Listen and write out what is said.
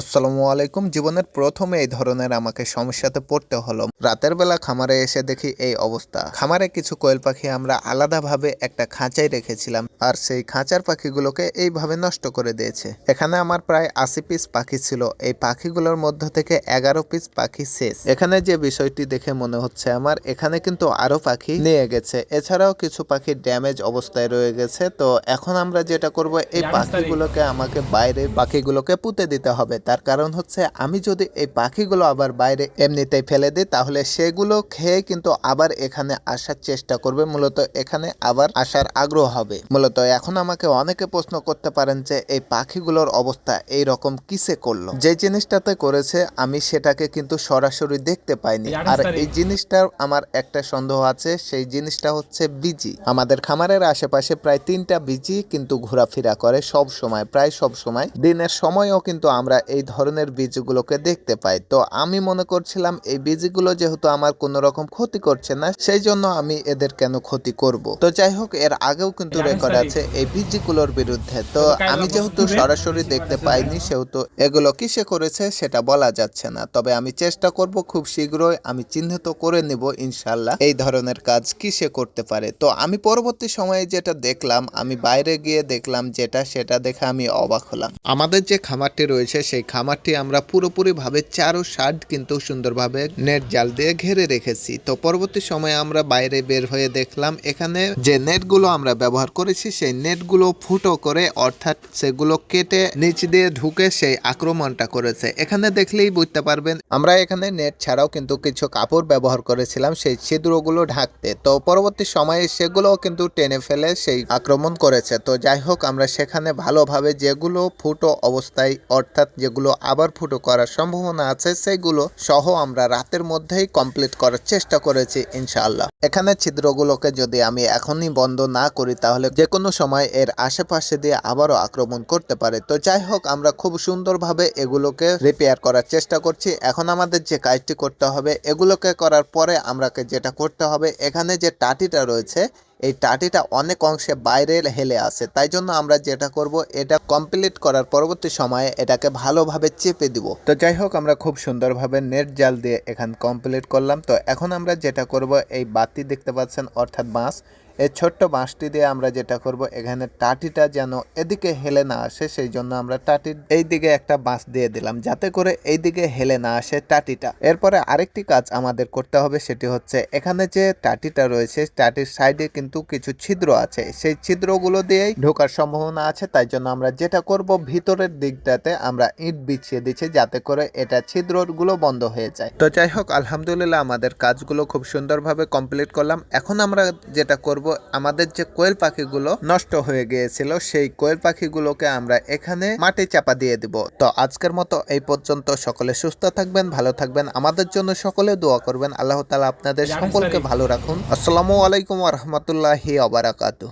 আসসালামু আলাইকুম। জীবনের প্রথমে এই ধরনের আমাকে সমস্যাতে পড়তে হলো। রাতের বেলা খামারে এসে দেখি এই অবস্থা। খামারে কিছু কোয়েল পাখি আমরা আলাদাভাবে একটা খাঁচায় রেখেছিলাম আর সেই খাঁচার পাখিগুলোকে এইভাবে নষ্ট করে দিয়েছে। এখানে আমার প্রায় আশি পিস পাখি ছিল। এই পাখিগুলোর মধ্য থেকে এগারো পিস পাখি শেষ। এখানে যে বিষয়টি দেখে মনে হচ্ছে আমার এখানে কিন্তু আরও পাখি নিয়ে গেছে। এছাড়াও কিছু পাখি ড্যামেজ অবস্থায় রয়ে গেছে। তো এখন আমরা যেটা করব এই পাখিগুলোকে আমাকে বাইরে পাখিগুলোকে পুঁতে দিতে হবে। তার কারণ হচ্ছে আমি যদি এই পাখিগুলো আবার বাইরে এমনিতেই ফেলে দিই তাহলে সেগুলো খেয়ে কিন্তু আবার এখানে আসার চেষ্টা করবে মূলত এখানে আবার আসার আগ্রহ হবে। মূলত এখন আমাকে অনেকে প্রশ্ন করতে পারেন যে এই পাখিগুলোর অবস্থা এই রকম কিসে করল? যে জিনিসটাতে করেছে আমি সেটাকে কিন্তু সরাসরি দেখতে পাইনি। আর এই জিনিসটার আমার একটা সন্দেহ আছে সেই জিনিসটা হচ্ছে বিজি আমাদের খামারের আশেপাশে প্রায় তিনটা বিজি কিন্তু ঘোরাফেরা করে সব সময় প্রায় সব সময়। দিনের সময়ও কিন্তু আমরা এই ধরনের বীজগুলোকে দেখতে পাই। তো আমি মনে করছিলাম এই বীজগুলো যেহেতু আমার কোনো রকম ক্ষতি করছে না সেই জন্য আমি এদের কেন ক্ষতি করব? তো যাই হোক এর আগেও কিন্তু রেকর্ড আছে এই বীজগুলোর বিরুদ্ধে। তো আমি যেহেতু সরাসরি দেখতে পাইনি সেহেতু এগুলো কিসে করেছে সেটা বলা যাচ্ছে না। তবে আমি চেষ্টা করব খুব শীঘ্রই আমি চিহ্নিত করে নিব ইনশাল্লাহ এই ধরনের কাজ কিসে করতে পারে। তো আমি পরবর্তী সময়ে যেটা দেখলাম আমি বাইরে গিয়ে দেখলাম যেটা সেটা দেখে আমি অবাক হলাম। আমাদের যে খামারটি রয়েছে সেই খামারটি আমরা পুরোপুরি ভাবে চারো সাইড কিন্তু সুন্দরভাবে নেট জাল দিয়ে ঘিরে রেখেছি। তো পরবর্তী সময়ে আমরা বাইরে বের হয়ে দেখলাম এখানে যে নেটগুলো আমরা ব্যবহার করেছি, সেই নেটগুলো ফুটো করে অর্থাৎ সেগুলো কেটে নিচ দিয়ে ঢুকে সেই আক্রমণটা করেছে। এখানে দেখলেই বুঝতে পারবেন, আমরা এখানে নেট ছাড়াও কিন্তু কিছু কাপড় ব্যবহার করেছিলাম সেই ছিদ্রগুলো ঢাকতে। তো পরবর্তী সময়ে সেগুলো কিন্তু টেনে ফেলে সেই আক্রমণ করেছে। তো যাই হোক, আমরা সেখানে ভালোভাবে যেগুলো ফুটো অবস্থায়, অর্থাৎ যেগুলো আবার ফুটো করার সম্ভাবনা আছে, সেগুলো সহ আমরা রাতের মধ্যেই কমপ্লিট করার চেষ্টা করেছি, ইনশাআল্লাহ। এখানে ছিদ্রগুলোকে যদি আমি এখনই বন্ধ না করি, তাহলে যে কোনো সময় এর আশেপাশে দিয়ে আবারও আক্রমণ করতে পারে। তো যাই হোক, আমরা খুব সুন্দরভাবে এগুলোকে রিপেয়ার করার চেষ্টা করছি। এখন আমাদের যে কাজটি করতে হবে, এগুলোকে করার পরে আমরাকে যেটা করতে হবে, এখানে যে টাটিটা রয়েছে এই টাটিটা অনেক অংশে বাইরে হেলে আছে। তাই জন্য আমরা যেটা করব, এটা কমপ্লিট করার পরবর্তী সময়ে এটাকে ভালোভাবে চেপে দিব। তো যাই হোক, আমরা খুব সুন্দরভাবে নেট জাল দিয়ে এখান কমপ্লিট করলাম। তো এখন আমরা যেটা করব, এই বাতি দেখতে পাচ্ছেন, অর্থাৎ বাঁশ। এই ছোট্ট বাঁশটি দিয়ে আমরা যেটা করব, এখানে টাটিটা যেন এদিকে হেলে না আসে, সেই জন্য আমরা টাটির এই দিকে একটা বাঁশ দিয়ে দিলাম, যাতে করে এই দিকে হেলে না আসে টাটিটা। এরপরে আরেকটি কাজ আমাদের করতে হবে, সেটি হচ্ছে এখানে যে টাটিটা রয়েছে, টাটির সাইডে কিন্তু কিছু ছিদ্র আছে। সেই ছিদ্রগুলো দিয়েই ঢোকার সম্ভাবনা আছে, তাই জন্য আমরা যেটা করব, ভিতরের দিকটাতে আমরা ইট বিছিয়ে দিচ্ছি, যাতে করে এটা ছিদ্রগুলো বন্ধ হয়ে যায়। তো যাই হোক, আলহামদুলিল্লাহ আমাদের কাজগুলো খুব সুন্দরভাবে কমপ্লিট করলাম। এখন আমরা যেটা করব আমাদের যে কোয়েল পাখিগুলো নষ্ট হয়ে গিয়েছিল সেই কোয়েল পাখিগুলোকে আমরা এখানে মাটি চাপা দিয়ে দিব। তো আজকের মতো এই পর্যন্ত। সকলে সুস্থ থাকবেন ভালো থাকবেন। আমাদের জন্য সকলে দোয়া করবেন। আল্লাহ তালা আপনাদের সকলকে ভালো রাখুন। আসসালামু আলাইকুম রহমতুল্লাহি আবারাকাতু